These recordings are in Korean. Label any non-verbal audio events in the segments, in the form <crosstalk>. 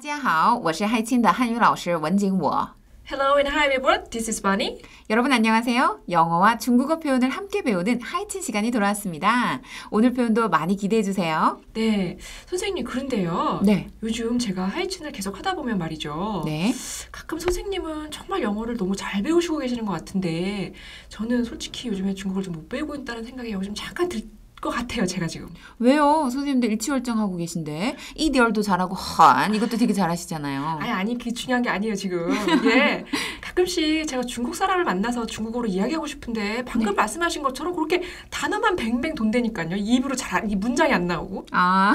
大家好，我是害亲的汉语老师文景我。 Hello and hi everyone. This is Bunny. 여러분 안녕하세요. 영어와 중국어 표현을 함께 배우는 하이친 시간이 돌아왔습니다. 오늘 표현도 많이 기대해 주세요. 네, 선생님 그런데요. 네. 요즘 제가 하이친을 계속 하다 보면 말이죠. 네. 가끔 선생님은 정말 영어를 너무 잘 배우시고 계시는 것 같은데 저는 솔직히 요즘에 중국어를 좀 못 배우고 있다는 생각이 요즘 잠깐 들. 것 같아요, 제가 지금. 왜요? 선생님들 일치월장하고 계신데 이디얼도 잘하고 한 이것도 되게 잘하시잖아요. 아니 아니 그 중요한 게 아니에요 지금. 이게 <laughs> 가끔씩 제가 중국 사람을 만나서 중국어로 이야기하고 싶은데 방금 네. 말씀하신 것처럼 그렇게 단어만 뱅뱅 돈다니까요. 입으로 잘이 문장이 안 나오고. 아,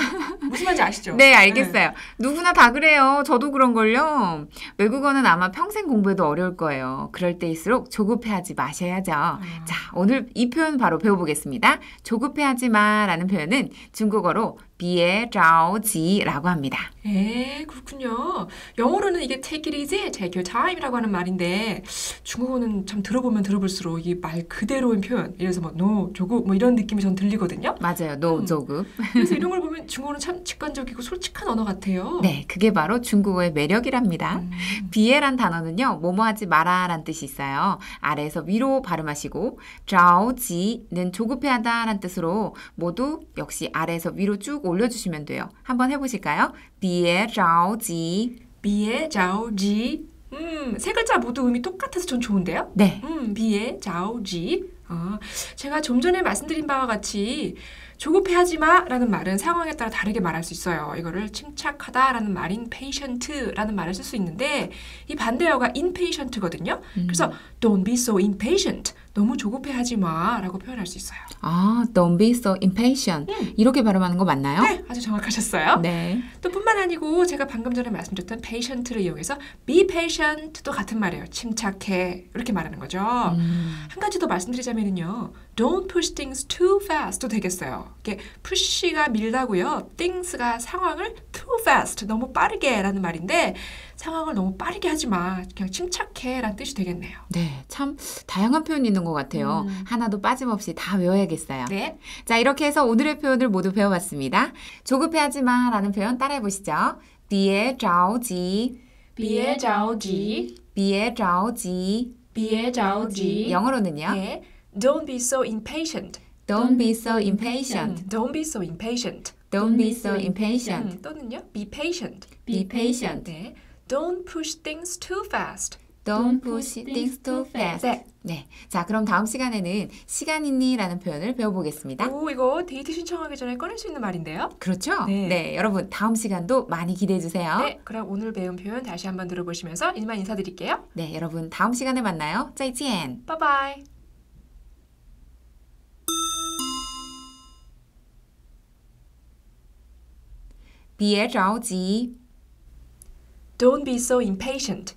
무슨 말인지 아시죠? 네, 알겠어요. 누구나 다 그래요. 저도 그런 걸요. 외국어는 아마 평생 공부해도 어려울 거예요. 그럴 때일수록 조급해하지 마셔야죠. 아. 자, 오늘 이 표현 바로 배워보겠습니다. 조급해하지 마라는 표현은 중국어로 비에 자오지라고 합니다. 에 그렇군요. 영어로는 이게 take it easy, take your time이라고 하는 말인데 중국어는 참 들어보면 들어볼수록 이 말 그대로인 표현, 예를 들어서 뭐 no, 조급 뭐 이런 느낌이 전 들리거든요. 맞아요. 노 음. 조급. 그래서 <laughs> 이런 걸 보면 중국어는 참 직관적이고 솔직한 언어 같아요. 네, 그게 바로 중국어의 매력이랍니다. 음. 비에란 단어는요, 뭐뭐 하지 마라 란 뜻이 있어요. 아래에서 위로 발음하시고, 자오지는 조급해하다 란 뜻으로 모두 역시 아래에서 위로 쭉 올려주시면 돼요. 한번 해보실까요? 비에 자오지. 비에 자오지. 음, 세 글자 모두 의미 똑같아서 전 좋은데요? 네, 음, 비에 자오지. 아, 제가 좀 전에 말씀드린 바와 같이 조급해하지 마라는 말은 상황에 따라 다르게 말할 수 있어요. 이거를 침착하다라는 말인 patient라는 말을 쓸 수 있는데 이 반대어가 impatient거든요. 그래서 don't be so impatient. 너무 조급해하지 마라고 표현할 수 있어요. 아, don't be so impatient. 음. 이렇게 발음하는 거 맞나요? 네, 아주 정확하셨어요. 네. 또 뿐만 아니고 제가 방금 전에 말씀드렸던 patient를 이용해서 be patient 도 같은 말이에요. 침착해 이렇게 말하는 거죠. 음, 한 가지 더 말씀드리자면요. Don't push things too fast도 되겠어요. 이게 push가 밀다고요. things가 상황을 too fast 너무 빠르게라는 말인데 상황을 너무 빠르게 하지 마. 그냥 침착해라는 뜻이 되겠네요. 네, 참 다양한 표현이 있는 것 같아요. 음. 하나도 빠짐없이 다 외워야겠어요. 네. 자, 이렇게 해서 오늘의 표현을 모두 배워봤습니다. 조급해하지 마라는 표현 따라해 보시죠. 자오지. 비에 자오지. 영어로는요. 네. Don't be so impatient. Don't be so impatient. 음, Don't be so impatient. Don't be so impatient. 음, 또는요. Be patient. Be patient. 네. Don't push things too fast. Don't push things too fast. 네. 네. 자, 그럼 다음 시간에는 시간 있니? 라는 표현을 배워보겠습니다. 오, 이거 데이트 신청하기 전에 꺼낼 수 있는 말인데요. 그렇죠? 네. 네. 여러분, 다음 시간도 많이 기대해주세요. 네, 그럼 오늘 배운 표현 다시 한번 들어보시면서 이만 인사드릴게요. 네, 여러분, 다음 시간에 만나요. 再见. 바이바이. 别着急。 Don't be so impatient.